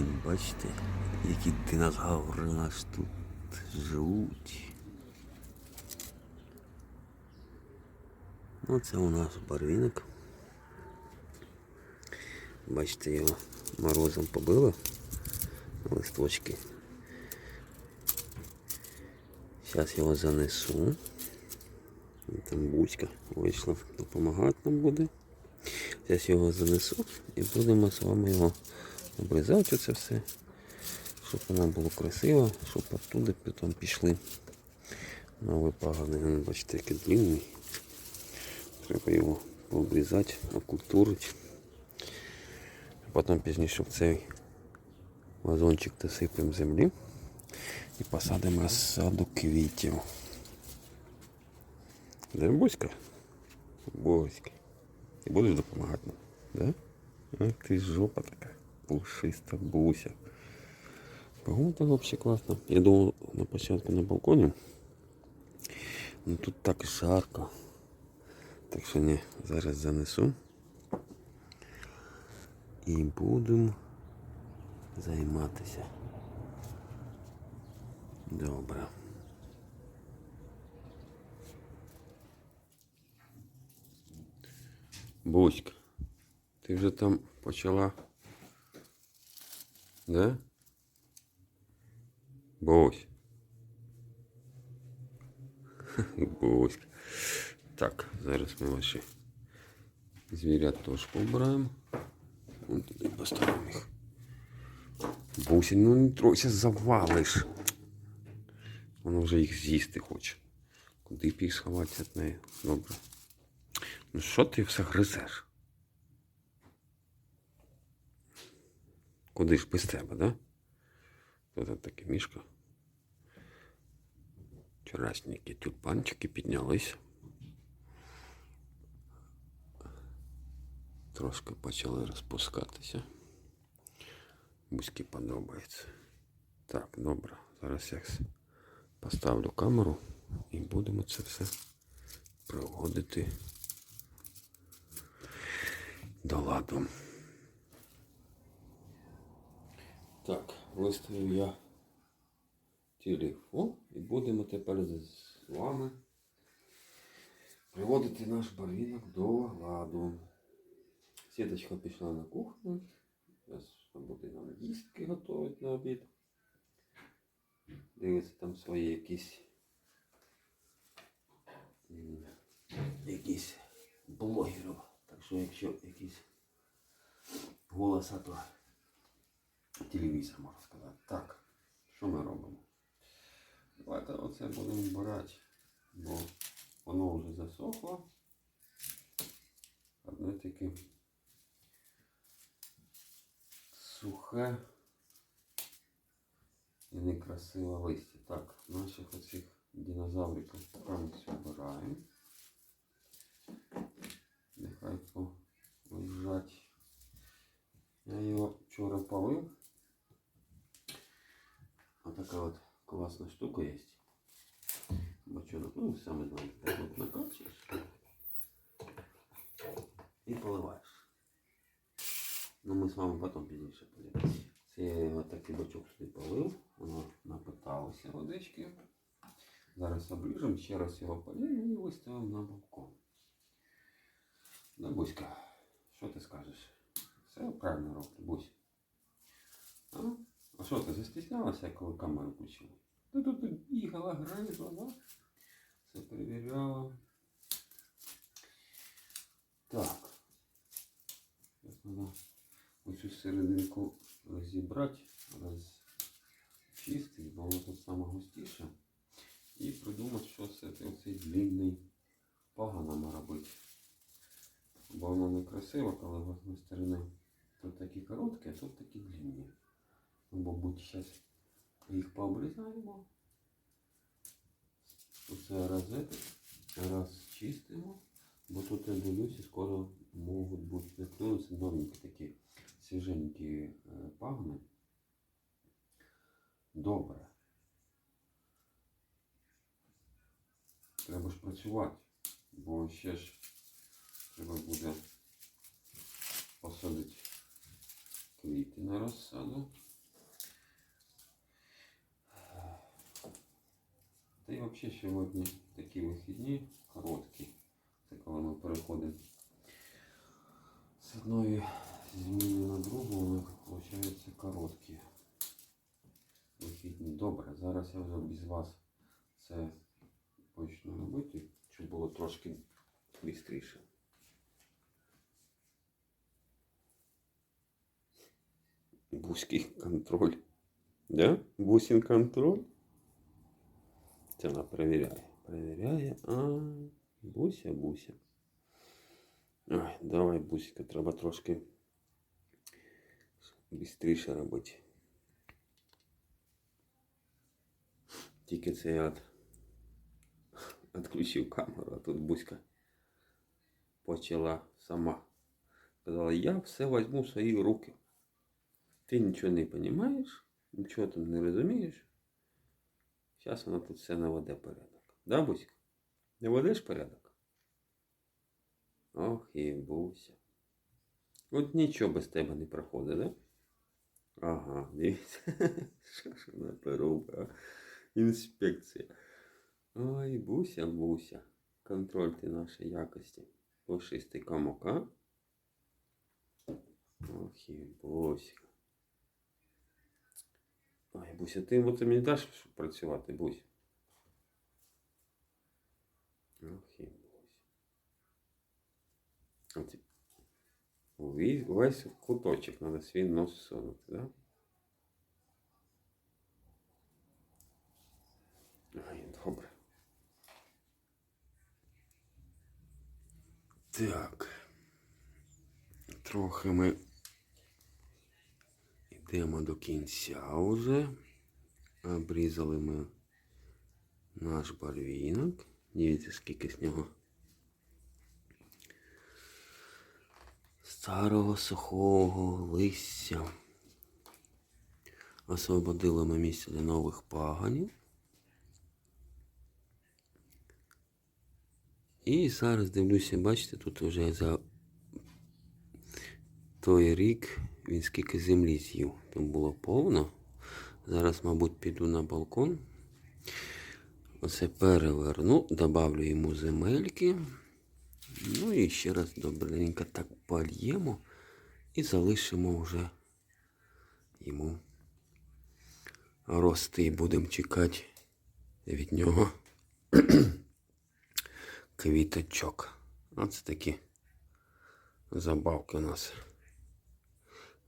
Бачите, які динозаври у нас тут живуть. Ну, це у нас барвінок. Бачите, його морозом побило листочки. Зараз його занесу. Там Буська вийшла допомагати нам буде. Зараз його занесу і будемо з вами його обрізати оце все, щоб воно було красиво, щоб оттуда потім пішли нові пагони. Бачите, який длинний. Треба його пообрізати, окультурити. Потім пізніше в цей вазончик досипемо землі і посадимо розсаду квітів. Де Буська? Буська. І будеш допомагати нам? Да? Ах ти жопа така. Пушиста буся. Погода взагалі класна. Я думав на початку на балконі. Ну тут так жарко. Так що не, зараз занесу. І будемо займатися. Добре. Буська, ти вже там почала. Да? Бусь. Бусь. Так, зараз ми ваші звірят теж побираємо. Вон туди поставимо їх. Бусі, ну не тройся, завалиш. Воно вже їх з'їсти хоче. Куди б їх сховати від неї? Добре. Ну що ти все гризеш? Куди ж без тебе, да? Там таке мішка? Вчорашніки тюльпанчики піднялись. Трошки почали розпускатися. Бузьки подобається. Так, добре. Зараз я поставлю камеру і будемо це все проводити до ладу. Так, виставив я телефон і будемо тепер з вами приводити наш барвінок до ладу. Сіточка пішла на кухню. Зараз буде нам їстки готувати на обід. Дивиться там свої якісь якісь блогерів. Так що якщо якийсь голос, то телевізор можна сказати. Так, що ми робимо? Давайте оце будемо вбирати, бо воно вже засохло. Одне таке сухе і некрасиве листя. Так, наших оцих динозавриків поки все вбираємо. Нехай полежать. Я його вчора полив. классная штука есть. Бочонок, ну, сами знаете, так вот накачиваешь и поливаешь. Ну, ми з вами потім пізніше подивимося. Це я от такий бачок сюди полив, воно напиталося водички. Зараз оближемо, ще раз його поліємо і виставимо на балкон. Да, Буська, що ти скажеш? Все правильно роблю, Бусь. А? А що ти застіснялася, коли камеру включила? Ти тут їхала, гризла, да? Все перевіряла. Так. Зараз треба оцю серединку розібрати, розчистити, бо воно тут саме густіше. І придумати, що це оцей длинний паган нам робити. Бо воно не красиво, коли вас сторони тут такі короткі, а тут такі длинні. Ну, мабуть, зараз їх пообрізаємо. Оце розеток, раз чистимо, бо тут я дивлюся, скоро можуть бути наклюнутися новенькі такі свіженькі е, пагони. Добре. Треба ж працювати, бо ще ж треба буде посадити квіти на розсаду. Та й взагалі сьогодні такі вихідні короткі. Це коли ми переходимо з одної зміни на другу, у них виходить короткі вихідні. Добре, зараз я вже без вас це почну робити, щоб було трошки швидше. Бузький контроль. Да? Бусин контроль. Це вона перевіряє. Перевіряє. А, Буся, Буся. Ой, давай, Бусика, треба трошки швидше робити. Тільки це я от... відключив камеру, а тут Буська почала сама. Сказала, я все возьму в свої руки. Ти нічого не розумієш, нічого там не розумієш. Зараз вона тут все наведе порядок. Да, Буська? Не ведеш порядок? Ох, і Буся. От нічого без тебе не проходить, да? Ага, дивіться. Що ж вона то робить? а? Інспекція. Ой, Буся, Буся. Контрольте наші якості. Пушистий комок, а? Ох, і Буська. Ой, Буся, ти от мені даш працювати, Бусь? Ох, і Буся. От, увесь, весь куточок треба свій нос сунути, да? Ай, добре. Так. Трохи ми йдемо до кінця вже. Обрізали ми наш барвінок. Дивіться, скільки з нього старого сухого листя. Освободили ми місце для нових паганів. І зараз дивлюся, бачите, тут вже за той рік він скільки землі з'їв. Там було повно. Зараз, мабуть, піду на балкон. Оце переверну, добавлю йому земельки. Ну і ще раз добренько так польємо і залишимо вже йому рости. і Будемо чекати від нього квіточок. Оце такі забавки у нас.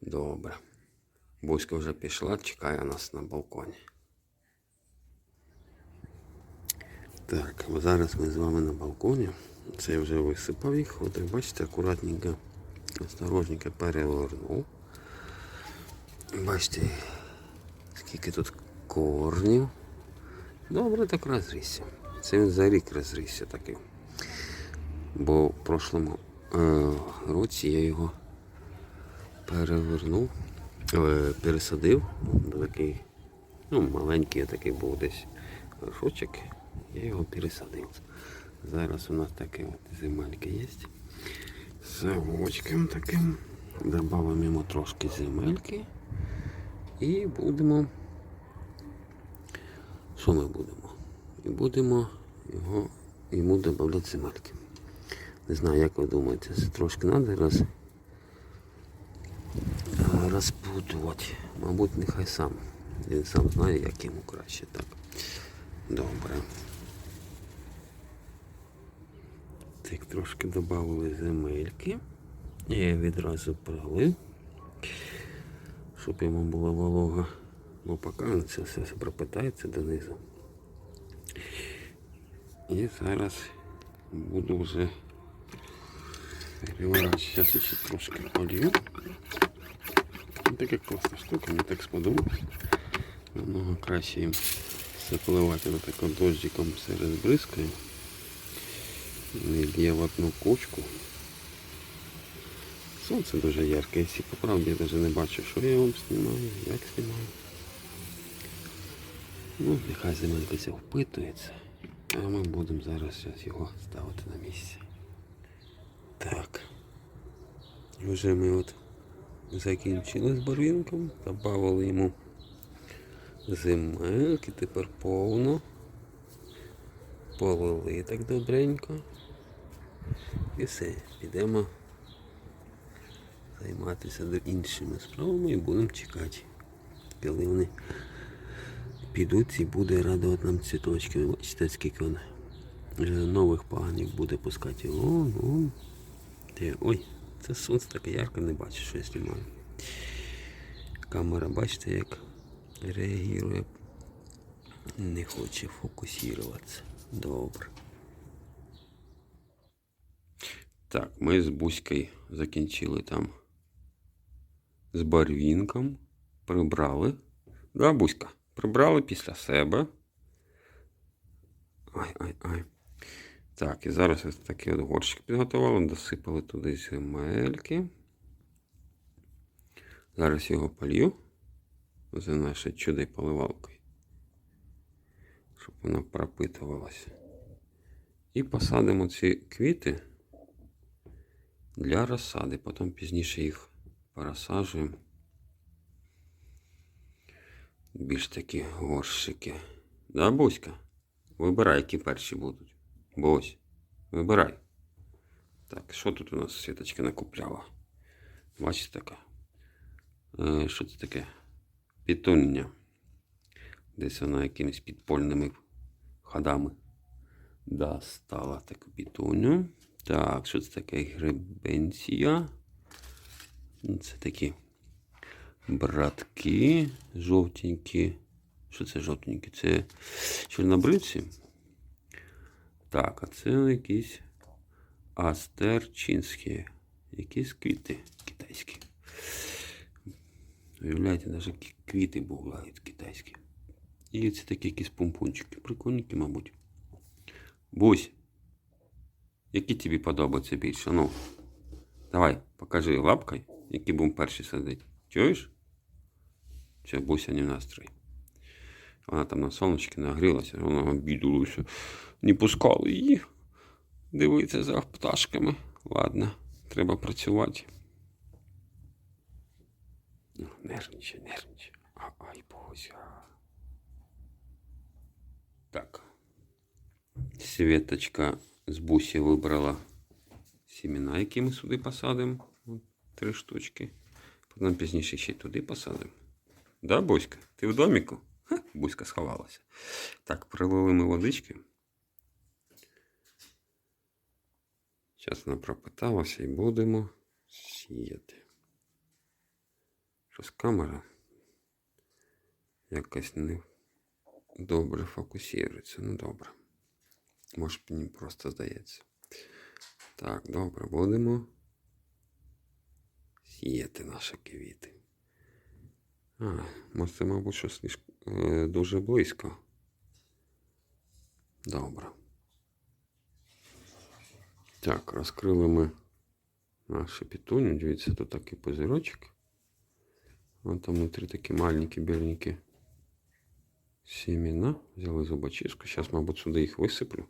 Добре. Буська вже пішла, чекає нас на балконі. Так, зараз ми з вами на балконі. Це я вже висипав їх. От як бачите, акуратненько, осторожненько перевернув. Бачите, скільки тут корнів. Добре так розрісся. Це він за рік розрісся такий. Бо в прошлому е, році я його перевернув, пересадив. Такий, ну, маленький такий був десь горшочок. Я його пересадив. Зараз у нас таке от земелька є. З таким. Добавимо йому трошки земельки. І будемо. Що ми будемо? І будемо його, йому додати земельки. Не знаю, як ви думаєте, це трошки треба роз, розпутувати. Мабуть, нехай сам. Він сам знає, як йому краще. Так. Добре. Так, трошки додали земельки. Я відразу пролив, щоб йому було волога. Ну, поки це все пропитається донизу. І зараз буду вже переливати. Зараз ще трошки полью. Така класна штука, мені так сподобалось. Намного краще їм все поливати на таким дождиком все розбризкає. Б'є в одну кучку. Сонце дуже ярке, якщо по правді я навіть не бачу, що я вам знімаю, як знімаю. Ну, нехай земелька ця впитується. А ми будемо зараз його ставити на місце. Так. Вже ми от закінчили з барвінком, додали йому земельки, тепер повно. Полили так добренько. І все, підемо займатися іншими справами і будемо чекати, коли вони підуть і буде радувати нам цвіточки. Бачите, скільки він е, нових паганів буде пускати. Вон, вон. Де? Ой, це сонце таке ярко не бачу, що я знімаю. Камера, бачите, як реагує. Не хоче фокусуватися. Добре. Так, ми з Буською закінчили там з барвінком. Прибрали. Да, Буська? Прибрали після себе. Ай, ай, ай. Так, і зараз ось такий от горщик підготували, досипали туди земельки. Зараз його полью за нашою чудо поливалкою, щоб воно пропитувалося. І посадимо ці квіти для розсади. Потім пізніше їх порозсаджуємо. Більш такі горщики. Да, Буська? Вибирай, які перші будуть. Бусь, вибирай. Так, що тут у нас світочки накупляла? Бачите така? Е, що це таке? Пітуння. Десь вона якимись підпольними ходами достала таку пітуню. Так, що це таке гребенція? Ну, Це такі братки жовтенькі. Що це жовтенькі? Це чорнобривці. Так, а це якісь астерчинські. Якісь квіти китайські. Уявляєте, навіть квіти бувають китайські. І це такі якісь помпончики. Прикольненькі, мабуть. Бусь. Які тобі подобаються більше? Ну, давай, покажи лапкою, які будемо перші садити. Чуєш? Чи Буся не в настрої. Вона там на сонечки нагрілася, вона обідалася. Не пускали її. Дивиться за пташками. Ладно, треба працювати. Ну, Нервничай, нервничай. А, Ай, Буся. Так. Світочка з бусі вибрала сімена, які ми сюди посадимо. Три штучки. Потім пізніше ще й туди посадимо. Да, Буська? Ти в доміку? Ха, Буська сховалася. Так, пролили ми водички. Зараз вона пропиталася і будемо сіяти. Щось камера якось не добре фокусується. Ну добре. Може мені просто здається. Так, добре, будемо сіяти наші квіти. А, це, мабуть, щось е, дуже близько. Добре. Так, розкрили ми нашу петуню. Дивіться, тут такий позирочок. Вон там внутри такі маленькі біленькі семена. Взяли зубочистку. Зараз, мабуть, сюди їх висиплю,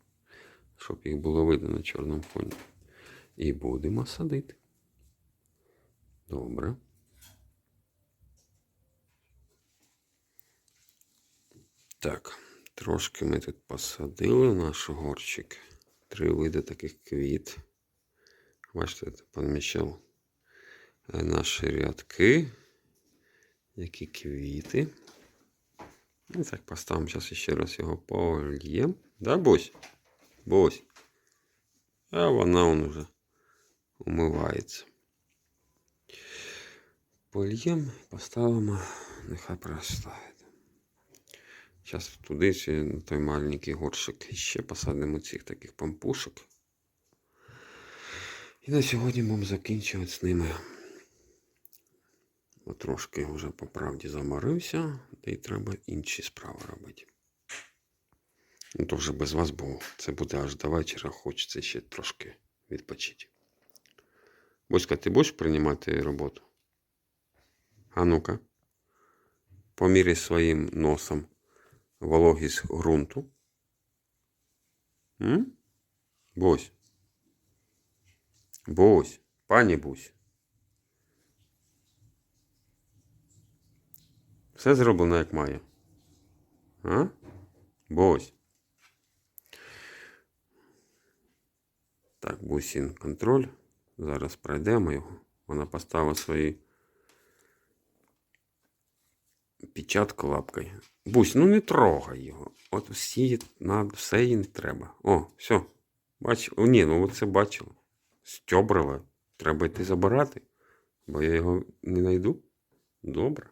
щоб їх було видно на чорному фоні. І будемо садити. Добре. Так, трошки ми тут посадили наш горщик. Три види таких квіт. Бачите, я поміщав е, наші рядки. Які квіти. І так поставимо зараз ще раз його польємо. Да, Бусь? Бусь. А вона он уже умивається. Польємо, поставимо, нехай проростає. Зараз туди ще той маленький горщик ще посадимо цих таких пампушок. І на сьогодні будемо закінчувати з ними. Бо трошки вже по правді заморився, та й треба інші справи робити. Ну, то вже без вас, бо це буде аж до вечора, хочеться ще трошки відпочити. Боська, ти будеш приймати роботу? А ну-ка. Поміряй своїм носом вологість ґрунту. М? Бось. Бось. Пані Бусь. Все зроблено як має. А? Бось. Так, бусін контроль. Зараз пройдемо його. Вона поставила свої печатку лапкою. Бусь, ну не трогай його. От всі, надо, все їй не треба. О, все. Бач, о, ні, ну це бачила. Стьобрила. Треба йти забирати, бо я його не знайду. Добре.